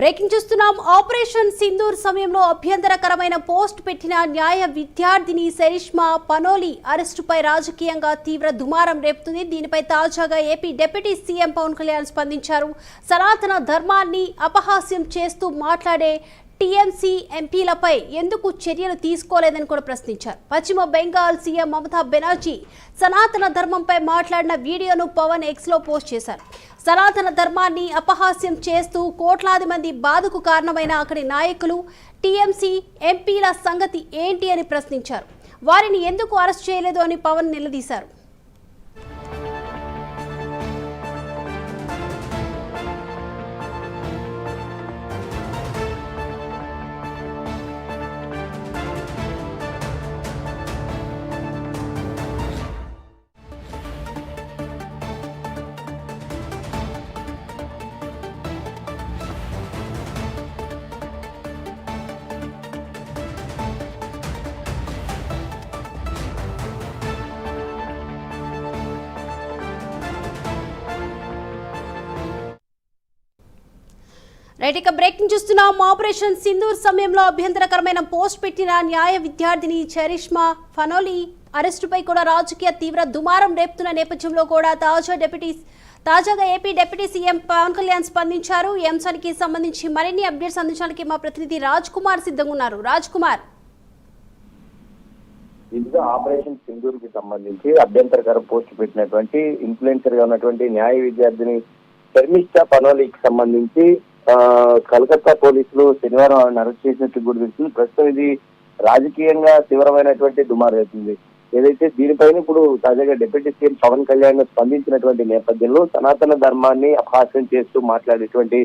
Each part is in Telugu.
బ్రేకింగ్ చూస్తున్నాం. ఆపరేషన్ సింధూర్ సమయంలో అభ్యంతరకరమైన పోస్ట్ పెట్టిన న్యాయ విద్యార్థిని శరిష్మా పనోలి అరెస్టుపై రాజకీయంగా తీవ్ర దుమారం రేపుతుంది. దీనిపై తాజాగా AP deputy CM Pawan Kalyan స్పందించారు. సనాతన ధర్మాన్ని అపహాస్యం చేస్తూ మాట్లాడే టీఎంసీ ఎంపీలపై ఎందుకు చర్యలు తీసుకోలేదని కూడా ప్రశ్నించారు. పశ్చిమ బెంగాల్ సీఎం మమతా బెనర్జీ సనాతన ధర్మంపై మాట్లాడిన వీడియోను పవన్ ఎక్స్లో పోస్ట్ చేశారు. సనాతన ధర్మాన్ని అపహాస్యం చేస్తూ కోట్లాది మంది బాధకు కారణమైన అక్కడి నాయకులు టీఎంసీ ఎంపీల సంగతి ఏంటి అని ప్రశ్నించారు. వారిని ఎందుకు అరెస్ట్ చేయలేదు అని పవన్ నిలదీశారు. రైట్ ఇక బ్రేకింగ్ చూస్తున్నాం. ఆపరేషన్ సింధూర్ సమయంలో అభ్యంతరకరమైన పోస్ట్ పెట్టిన న్యాయ విద్యార్థిని చరిష్మా ఫనోలి అరెస్టుపై కూడా రాజకీయ తీవ్ర దుమారం రేపుతున్న నేపథ్యంలో కూడా తాజా డెప్యూటీ తాజాగా AP deputy CM Pawan Kalyan స్పందించారు. ఈ అంశానికి సంబంధించి మరిన్ని అప్డేట్స్ అందించడానికి మా ప్రతినిధి రాజ్ కుమార్ సిద్ధంగా ఉన్నారు. రాజ్ కుమార్. ఇదిగా ఆపరేషన్ సింధూర్కి సంబంధించి అభ్యంతరకర పోస్ట్ పెట్టినటువంటి ఇన్ఫ్లుయెన్సర్గా ఉన్నటువంటి న్యాయ విద్యార్థిని శర్మిష్ఠా పనోలికి సంబంధించి కలకత్తా పోలీసులు శనివారం ఆమెను అరెస్ట్ చేసినట్టు కూడా తెలిసింది. ప్రస్తుతం ఇది రాజకీయంగా తీవ్రమైనటువంటి దుమారు అవుతుంది. ఏదైతే దీనిపైన ఇప్పుడు తాజాగా డిప్యూటీ సీఎం పవన్ కళ్యాణ్ స్పందించినటువంటి నేపథ్యంలో సనాతన ధర్మాన్ని అపహాస్యం చేస్తూ మాట్లాడేటువంటి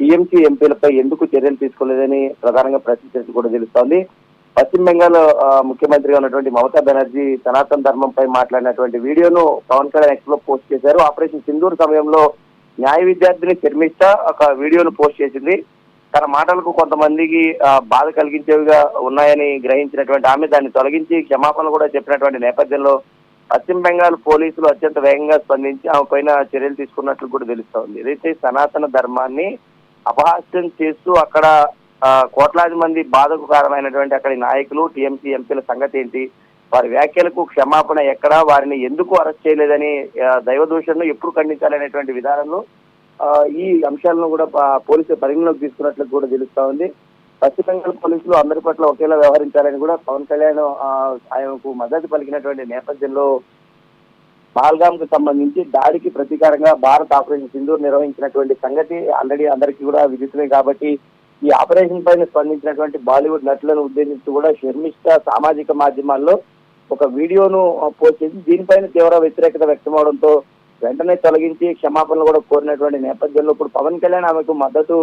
టీఎంసీ ఎంపీలపై ఎందుకు చర్యలు తీసుకోలేదని ప్రధానంగా ప్రశ్నించినట్టు కూడా తెలుస్తోంది. పశ్చిమ బెంగాల్ ఆ, ముఖ్యమంత్రిగా ఉన్నటువంటి మమతా బెనర్జీ సనాతన ధర్మంపై మాట్లాడినటువంటి వీడియోను పవన్ కళ్యాణ్ ఎక్స్లో పోస్ట్ చేశారు. ఆపరేషన్ సింధూర్ సమయంలో న్యాయ విద్యార్థిని శర్మిష్ట ఒక వీడియోను పోస్ట్ చేసింది. తన మాటలకు కొంతమందికి బాధ కలిగించేవిగా ఉన్నాయని గ్రహించినటువంటి ఆమె దాన్ని తొలగించి క్షమాపణ కూడా చెప్పినటువంటి నేపథ్యంలో పశ్చిమ బెంగాల్ పోలీసులు అత్యంత వేగంగా స్పందించి ఆమె పైన చర్యలు తీసుకున్నట్లు కూడా తెలుస్తోంది. ఏదైతే సనాతన ధర్మాన్ని అపహాస్యం చేస్తూ అక్కడ కోట్లాది మంది బాధకు కారణమైనటువంటి అక్కడి నాయకులు టీఎంసీ ఎంపీల సంగతి ఏంటి వారి వ్యాఖ్యలకు క్షమాపణ ఎక్కడా వారిని ఎందుకు అరెస్ట్ చేయలేదని దైవదూషణను దైవ ఎప్పుడు ఖండించాలనేటువంటి విధానంలో ఈ అంశాలను కూడా పోలీసులు పరిగణలోకి తీసుకున్నట్లు కూడా తెలుస్తా ఉంది. పశ్చిమ బెంగాల్ పోలీసులు అందరి పట్ల ఒకేలా వ్యవహరించాలని కూడా పవన్ కళ్యాణ్ ఆయనకు మద్దతు పలికినటువంటి నేపథ్యంలో పహల్గామ్కు సంబంధించి దాడికి ప్రతీకారంగా భారత్ ఆపరేషన్ సింధూర్ నిర్వహించినటువంటి సంగతి ఆల్రెడీ అందరికీ కూడా విదితమే కాబట్టి ఈ ఆపరేషన్ పైన స్పందించినటువంటి బాలీవుడ్ నటులను ఉద్దేశిస్తూ కూడా శర్మిష్ట సామాజిక మాధ్యమాల్లో ఒక వీడియోను పోస్ట్ చేసి దీనిపైన తీవ్ర వ్యతిరేకత వ్యక్తమవడంతో వెంటనే తొలగించి క్షమాపణలు కూడా కోరినటువంటి నేపథ్యంలో ఇప్పుడు పవన్ కళ్యాణ్ ఆమెకు మద్దతు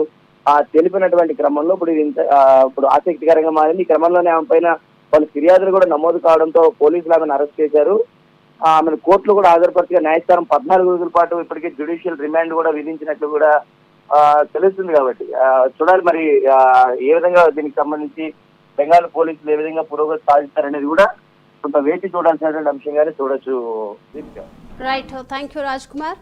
తెలిపినటువంటి క్రమంలో ఇప్పుడు ఇది ఇంత ఇప్పుడు ఆసక్తికరంగా మారింది. ఈ క్రమంలోనే ఆమె పైన వాళ్ళు ఫిర్యాదులు కూడా నమోదు కావడంతో పోలీసులు ఆమెను అరెస్ట్ చేశారు. ఆమెను కోర్టులో కూడా హాజరుపరచగా న్యాయస్థానం పద్నాలుగు రోజుల పాటు ఇప్పటికే జ్యుడిషియల్ రిమాండ్ కూడా విధించినట్లు కూడా తెలుస్తుంది కాబట్టి చూడాలి మరి ఏ విధంగా దీనికి సంబంధించి బెంగాల్ పోలీసులు ఏ విధంగా పురోగతి సాధిస్తారనేది కూడా కొంత వేచి చూడాల్సినటువంటి అంశంగానే చూడొచ్చు. Right thank you Raj Kumar